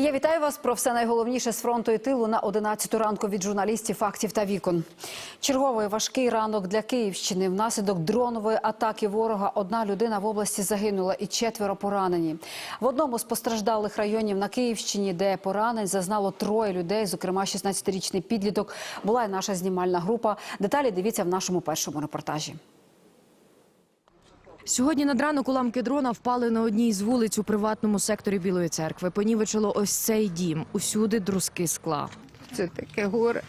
Я вітаю вас про все найголовніше з фронту і тилу на 11 ранку від журналістів фактів та вікон. Черговий важкий ранок для Київщини. Внаслідок дронової атаки ворога одна людина в області загинула і четверо поранені. В одному з постраждалих районів на Київщині, де поранень зазнало троє людей, зокрема 16-річний підліток, була і наша знімальна група. Деталі дивіться в нашому першому репортажі. Сьогодні над ранок уламки дрона впали на одній з вулиць у приватному секторі Білої церкви. Понівечило ось цей дім. Усюди друзки скла. Це таке горе.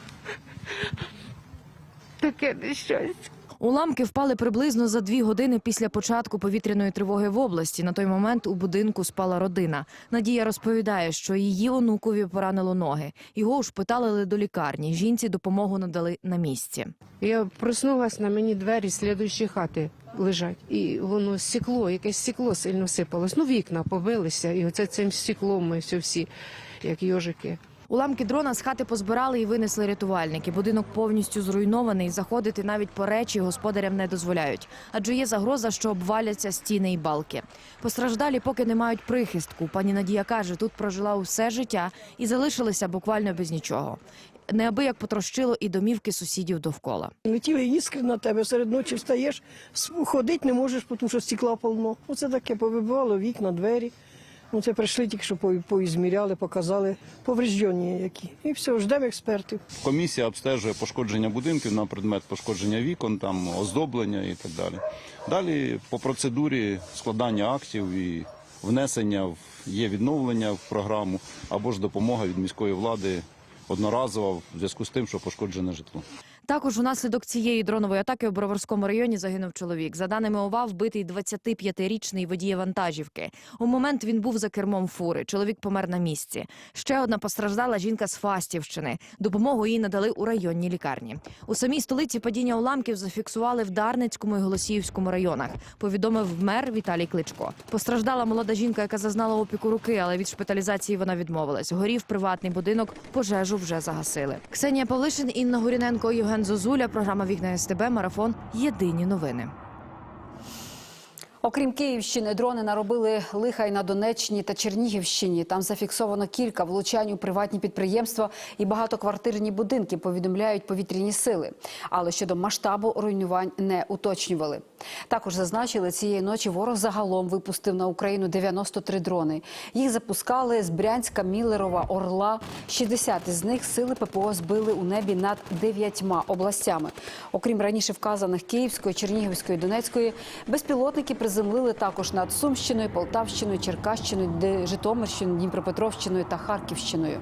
Таке нещастя. Уламки впали приблизно за дві години після початку повітряної тривоги в області. На той момент у будинку спала родина. Надія розповідає, що її онукові поранило ноги. Його ушпиталили до лікарні. Жінці допомогу надали на місці. Я проснулась на мені двері слідуючої хати лежать, і воно стекло, якесь стекло сильно сипалось. Ну, вікна побилися, і оце цим стеклом ми все всі, як йожики. Уламки дрона з хати позбирали і винесли рятувальники. Будинок повністю зруйнований. Заходити навіть по речі господарям не дозволяють, адже є загроза, що обваляться стіни і балки. Постраждалі поки не мають прихистку. Пані Надія каже, тут прожила усе життя і залишилася буквально без нічого. Неабияк потрощило і домівки сусідів довкола. Летіли іскри на тебе, серед ночі встаєш, ходити не можеш, тому що стекла повно. Оце таке повибивало вікна, двері. Ну, це прийшли тільки, що по- поізміряли, показали повреждені які. І все, ждемо експертів. Комісія обстежує пошкодження будинків на предмет пошкодження вікон, там оздоблення і так далі. Далі по процедурі складання актів і внесення в є відновлення в програму або ж допомога від міської влади одноразова в зв'язку з тим, що пошкоджене житло. Також унаслідок цієї дронової атаки у Броварському районі загинув чоловік. За даними ОВА, вбитий 25-річний водій вантажівки. У момент він був за кермом фури. Чоловік помер на місці. Ще одна постраждала жінка з Фастівщини. Допомогу їй надали у районній лікарні. У самій столиці падіння уламків зафіксували в Дарницькому і Голосіївському районах. Повідомив мер Віталій Кличко. Постраждала молода жінка, яка зазнала опіку руки, але від шпиталізації вона відмовилась. Горів приватний будинок. Пожежу вже загасили. Ксенія Павлишин, Інна Горіненко, Євген Зозуля. Програма Вікна СТБ. Марафон. Єдині новини. Окрім Київщини, дрони наробили лиха й на Донеччині та Чернігівщині. Там зафіксовано кілька влучань у приватні підприємства і багатоквартирні будинки. Повідомляють повітряні сили. Але щодо масштабу руйнувань не уточнювали. Також зазначили, цієї ночі ворог загалом випустив на Україну 93 дрони. Їх запускали з Брянська, Міллерова, Орла. 60 із них сили ППО збили у небі над дев'ятьма областями. Окрім раніше вказаних Київської, Чернігівської, Донецької, безпілотники приземлили також над Сумщиною, Полтавщиною, Черкащиною, Житомирщиною, Дніпропетровщиною та Харківщиною.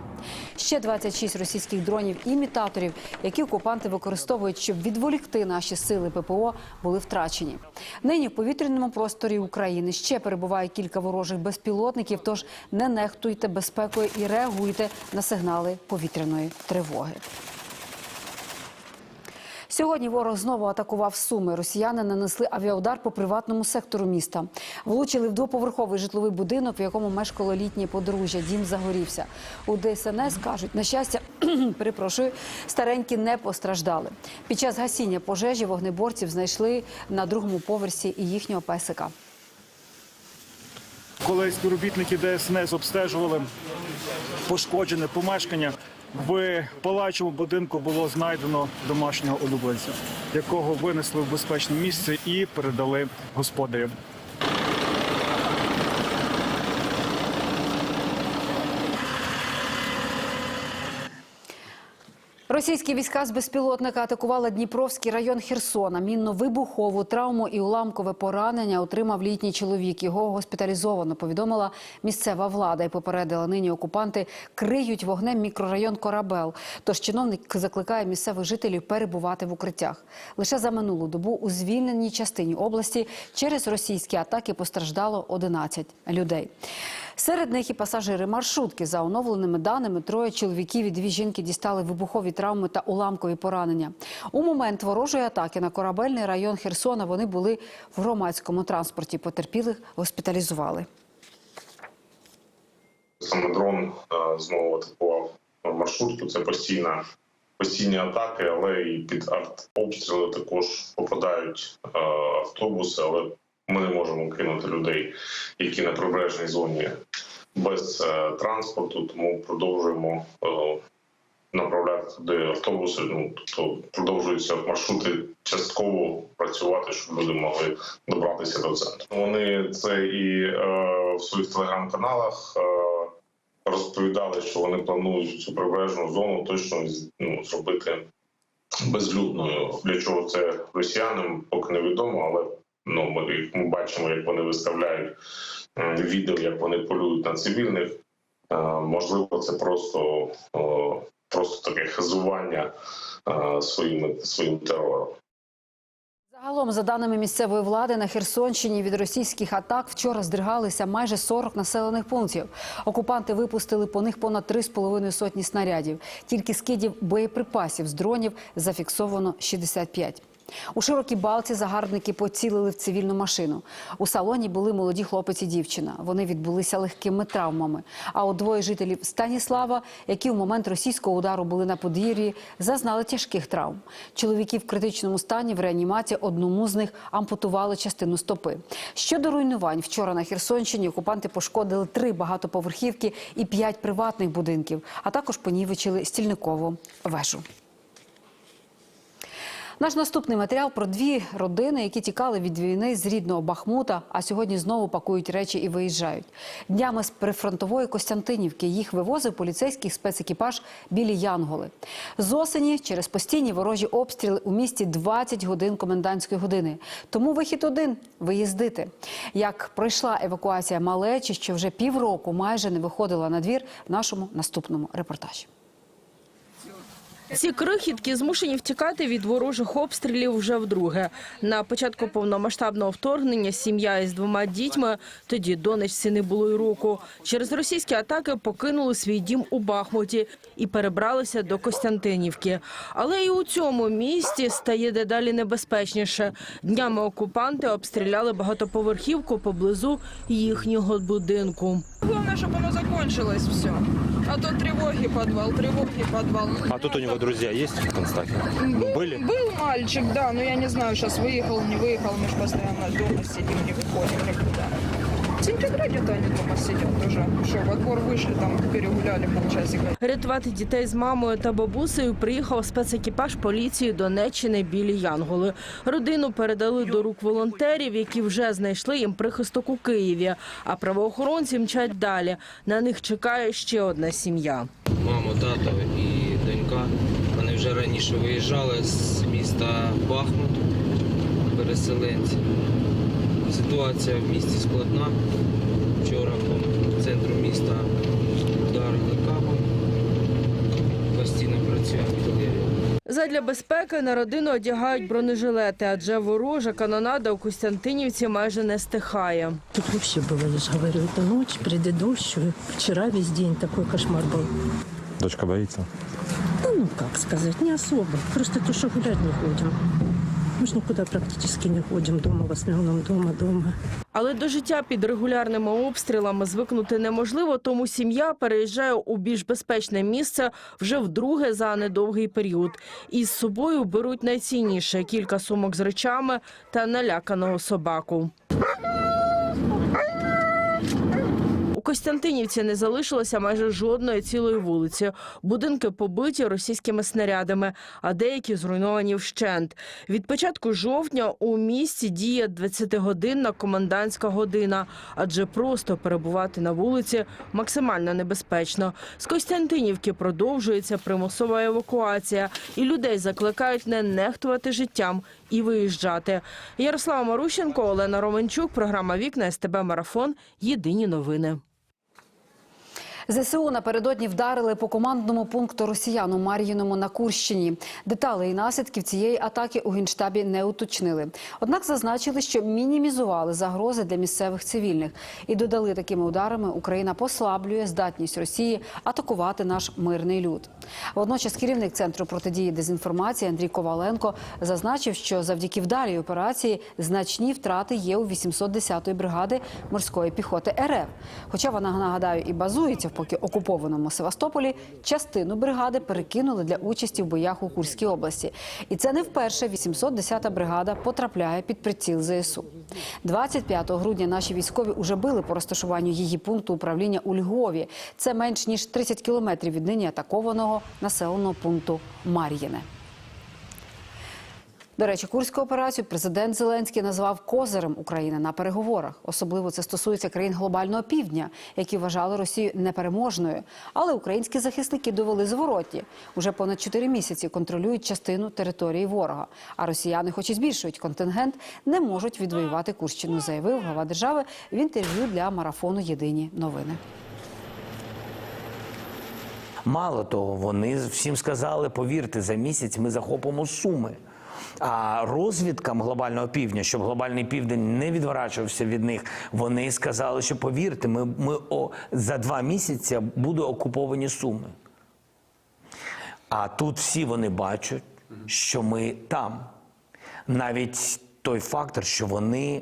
Ще 26 російських дронів-імітаторів, які окупанти використовують, щоб відволікти наші сили ППО, були втрачені. Нині в повітряному просторі України ще перебуває кілька ворожих безпілотників. Тож не нехтуйте безпекою і реагуйте на сигнали повітряної тривоги. Сьогодні ворог знову атакував Суми. Росіяни нанесли авіаудар по приватному сектору міста. Влучили в двоповерховий житловий будинок, в якому мешкало літнє подружжя. Дім загорівся. У ДСНС кажуть, на щастя, перепрошую, старенькі не постраждали. Під час гасіння пожежі вогнеборців знайшли на другому поверсі і їхнього песика. Коли співробітники ДСНС обстежували пошкоджене помешкання, в палачому будинку було знайдено домашнього улюбленця, якого винесли в безпечне місце і передали господарям. Російські війська з безпілотника атакували Дніпровський район Херсона. Мінно-вибухову травму і уламкове поранення отримав літній чоловік. Його госпіталізовано. Повідомила місцева влада і попередила нині окупанти криють вогнем мікрорайон Корабел. Тож чиновник закликає місцевих жителів перебувати в укриттях. Лише за минулу добу у звільненій частині області через російські атаки постраждало 11 людей. Серед них і пасажири маршрутки. За оновленими даними, троє чоловіків і дві жінки дістали вибухові травми та уламкові поранення. У момент ворожої атаки на корабельний район Херсона вони були в громадському транспорті. Потерпілих госпіталізували. Саме дрон е, знову атакував маршрутку. Це постійна постійні атаки, але і під артобстріли також попадають е, автобуси. Але ми не можемо кинути людей, які на прибережній зоні без е, транспорту, тому продовжуємо е, направляти туди автобуси. Ну тобто продовжуються маршрути частково працювати, щоб люди могли добратися до центру. Вони це і е, в своїх телеграм-каналах. Е, Розповідали, що вони планують цю прибережну зону точно ну, зробити безлюдною. Для чого це росіянам поки невідомо, але ну ми, ми бачимо, як вони виставляють відео, як вони полюють на цивільних. Е, Можливо, це просто, просто таке хизування е, своїм, своїм терором. Загалом, за даними місцевої влади, на Херсонщині від російських атак вчора здригалися майже 40 населених пунктів. Окупанти випустили по них понад 3,5 сотні снарядів. Тільки скидів боєприпасів з дронів зафіксовано 65. У широкій балці загарбники поцілили в цивільну машину. У салоні були молоді хлопець і дівчина. Вони відбулися легкими травмами. А от двоє жителів Станіслава, які в момент російського удару були на подвір'ї, зазнали тяжких травм. Чоловіки в критичному стані в реанімації одному з них ампутували частину стопи. Щодо руйнувань, вчора на Херсонщині окупанти пошкодили три багатоповерхівки і п'ять приватних будинків, а також понівечили стільникову вежу. Наш наступний матеріал про дві родини, які тікали від війни з рідного Бахмута, а сьогодні знову пакують речі і виїжджають. Днями з прифронтової Костянтинівки їх вивозив поліцейський спецекіпаж білі Янголи. З осені через постійні ворожі обстріли у місті 20 годин комендантської години. Тому вихід один виїздити. Як пройшла евакуація малечі, що вже півроку майже не виходила на двір в нашому наступному репортажі. Ці крихітки змушені втікати від ворожих обстрілів вже вдруге. На початку повномасштабного вторгнення сім'я із двома дітьми, тоді донечці не було й року, через російські атаки покинули свій дім у Бахмуті і перебралися до Костянтинівки. Але і у цьому місті стає дедалі небезпечніше. Днями окупанти обстріляли багатоповерхівку поблизу їхнього будинку. Главное, чтобы оно закончилось все. А то тревоги подвал, тревоги подвал. А тут у него друзья есть в Констахе? Были? Был мальчик, да, но я не знаю, сейчас выехал, не выехал, мы же постоянно дома сидим, не выходим никуда. Что, во двор вышли, там перегуляли полчасика. Рятувати дітей з мамою та бабусею приїхав спецекіпаж поліції Донеччини білі Янголи. Родину передали до рук волонтерів, які вже знайшли їм прихисток у Києві. А правоохоронці мчать далі. На них чекає ще одна сім'я. Мамо, тато і донька. Вони вже раніше виїжджали з міста Бахмут, переселенці. Ситуація в місті складна. Вчора по центру міста вдарили кабом. Постійно працює артилерія. Задля безпеки на родину одягають бронежилети, адже ворожа канонада у Костянтинівці майже не стихає. Тут вообще было, я же говорю, это ночь предыдущую. Вчера весь день такой кошмар был. Дочка боится? Ну, ну, как сказать, не особо. Просто то, что гулять не ходим. Мы же никуда практически не ходим дома, в основном дома, дома. Але до життя під регулярними обстрілами звикнути неможливо, тому сім'я переїжджає у більш безпечне місце вже вдруге за недовгий період. Із собою беруть найцінніше – кілька сумок з речами та наляканого собаку. Костянтинівці не залишилося майже жодної цілої вулиці. Будинки побиті російськими снарядами, а деякі зруйновані вщент. Від початку жовтня у місті діє 20-годинна комендантська година, адже просто перебувати на вулиці максимально небезпечно. З Костянтинівки продовжується примусова евакуація, і людей закликають не нехтувати життям і виїжджати. Ярослава Марущенко, Олена Романчук, програма Вікна СТБ Марафон. Єдині новини. ЗСУ напередодні вдарили по командному пункту росіян у Мар'їному на Курщині. Детали і наслідків цієї атаки у генштабі не уточнили. Однак зазначили, що мінімізували загрози для місцевих цивільних і додали такими ударами Україна послаблює здатність Росії атакувати наш мирний люд. Водночас керівник центру протидії дезінформації Андрій Коваленко зазначив, що завдяки вдалій операції значні втрати є у 810-ї бригади морської піхоти РФ. Хоча вона нагадаю і базується в поки окупованому Севастополі частину бригади перекинули для участі в боях у Курській області. І це не вперше 810-та бригада потрапляє під приціл ЗСУ. 25 грудня наші військові уже били по розташуванню її пункту управління у Львові. Це менш ніж 30 кілометрів від нині атакованого населеного пункту Мар'їне. До речі, курську операцію президент Зеленський назвав козирем України на переговорах. Особливо це стосується країн глобального півдня, які вважали Росію непереможною. Але українські захисники довели зворотні. Уже понад чотири місяці контролюють частину території ворога. А росіяни, хоч і збільшують контингент, не можуть відвоювати Курщину, заявив глава держави в інтерв'ю для марафону Єдині новини. Мало того, вони всім сказали, повірте, за місяць ми захопимо суми. А розвідкам глобального півдня, щоб глобальний південь не відворачувався від них, вони сказали, що повірте, ми, ми о, за два місяці будуть окуповані суми. А тут всі вони бачать, що ми там. Навіть той фактор, що вони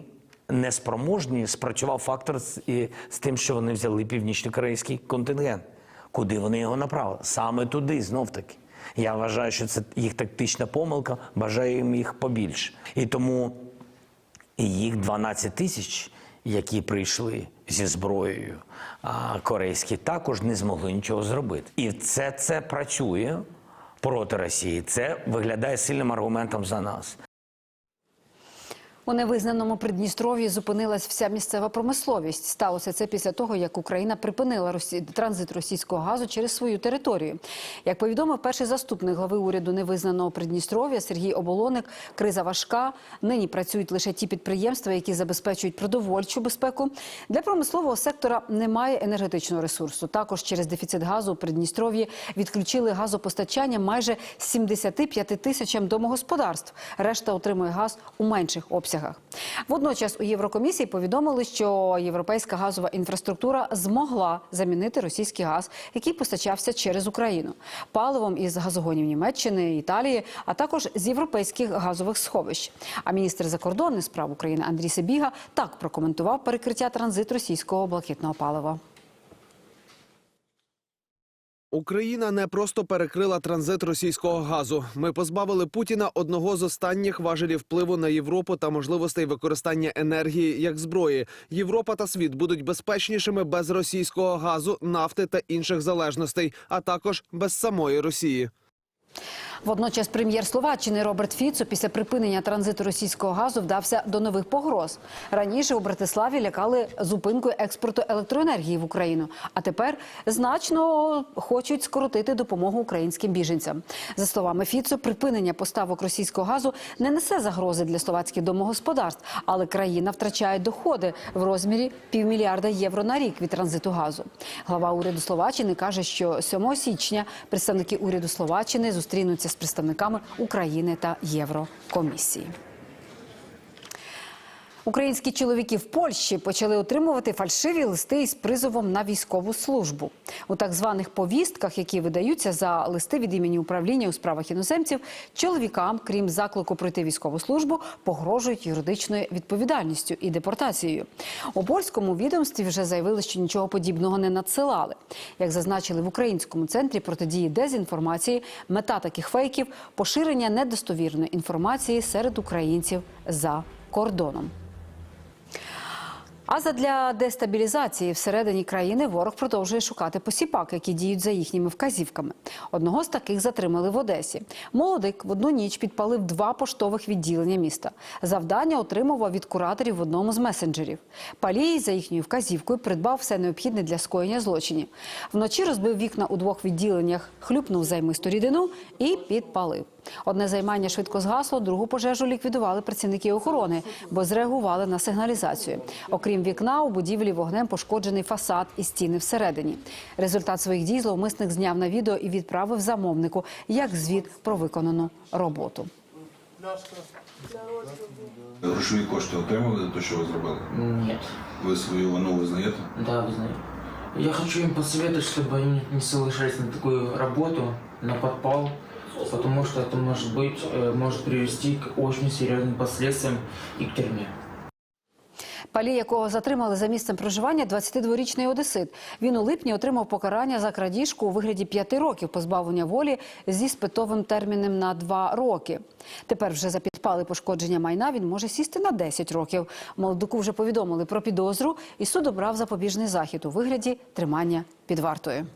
неспроможні, спрацював фактор з, і, з тим, що вони взяли північно-корейський контингент. Куди вони його направили? Саме туди, знов таки. Я вважаю, що це їх тактична помилка, бажаю їм їх побільше. І тому і їх 12 тисяч, які прийшли зі зброєю, корейські також не змогли нічого зробити. І це, це працює проти Росії. Це виглядає сильним аргументом за нас. У невизнаному Придністров'ї зупинилась вся місцева промисловість. Сталося це після того, як Україна припинила росі... транзит російського газу через свою територію. Як повідомив перший заступник глави уряду невизнаного Придністров'я Сергій Оболоник, криза важка. Нині працюють лише ті підприємства, які забезпечують продовольчу безпеку. Для промислового сектора немає енергетичного ресурсу. Також через дефіцит газу у Придністров'ї відключили газопостачання майже 75 тисячам домогосподарств. Решта отримує газ у менших обсягах. Водночас у Єврокомісії повідомили, що європейська газова інфраструктура змогла замінити російський газ, який постачався через Україну, паливом із газогонів Німеччини, Італії, а також з європейських газових сховищ. А міністр закордонних справ України Андрій Сибіга так прокоментував перекриття транзит російського блакитного палива. Україна не просто перекрила транзит російського газу. Ми позбавили Путіна одного з останніх важелів впливу на Європу та можливостей використання енергії як зброї. Європа та світ будуть безпечнішими без російського газу, нафти та інших залежностей, а також без самої Росії. Водночас прем'єр Словаччини Роберт Фіцо після припинення транзиту російського газу вдався до нових погроз. Раніше у Братиславі лякали зупинкою експорту електроенергії в Україну, а тепер значно хочуть скоротити допомогу українським біженцям. За словами Фіцо, припинення поставок російського газу не несе загрози для словацьких домогосподарств, але країна втрачає доходи в розмірі півмільярда євро на рік від транзиту газу. Глава уряду Словаччини каже, що 7 січня представники уряду Словаччини зустрінуться з представниками України та Єврокомісії. Українські чоловіки в Польщі почали отримувати фальшиві листи із призовом на військову службу. У так званих повістках, які видаються за листи від імені управління у справах іноземців, чоловікам, крім заклику пройти військову службу, погрожують юридичною відповідальністю і депортацією. У польському відомстві вже заявили, що нічого подібного не надсилали. Як зазначили в українському центрі протидії дезінформації, мета таких фейків поширення недостовірної інформації серед українців за кордоном. А задля дестабілізації всередині країни ворог продовжує шукати посіпак, які діють за їхніми вказівками. Одного з таких затримали в Одесі. Молодик в одну ніч підпалив два поштових відділення міста. Завдання отримував від кураторів в одному з месенджерів. Палій за їхньою вказівкою придбав все необхідне для скоєння злочинів. Вночі розбив вікна у двох відділеннях, хлюпнув займисту рідину і підпалив. Одне займання швидко згасло, другу пожежу ліквідували працівники охорони, бо зреагували на сигналізацію. Окрім вікна, у будівлі вогнем пошкоджений фасад і стіни всередині. Результат своїх дій зловмисник зняв на відео і відправив замовнику як звіт про виконану роботу. Грошові кошти отримали за те, що ви зробили? Нет. Ви свою вину визнаєте? Да, знаю. Я хочу им посоветовать, чтобы они не соглашались на такую работу, на подпал, потому что это может быть, э, может привести к очень серьезным последствиям и к тюрьме. Палій, якого затримали за місцем проживання, 22-річний одесит. Він у липні отримав покарання за крадіжку у вигляді п'яти років позбавлення волі зі спитовим терміном на два роки. Тепер вже за підпали пошкодження майна він може сісти на 10 років. Молодуку вже повідомили про підозру, і суд обрав запобіжний захід у вигляді тримання під вартою.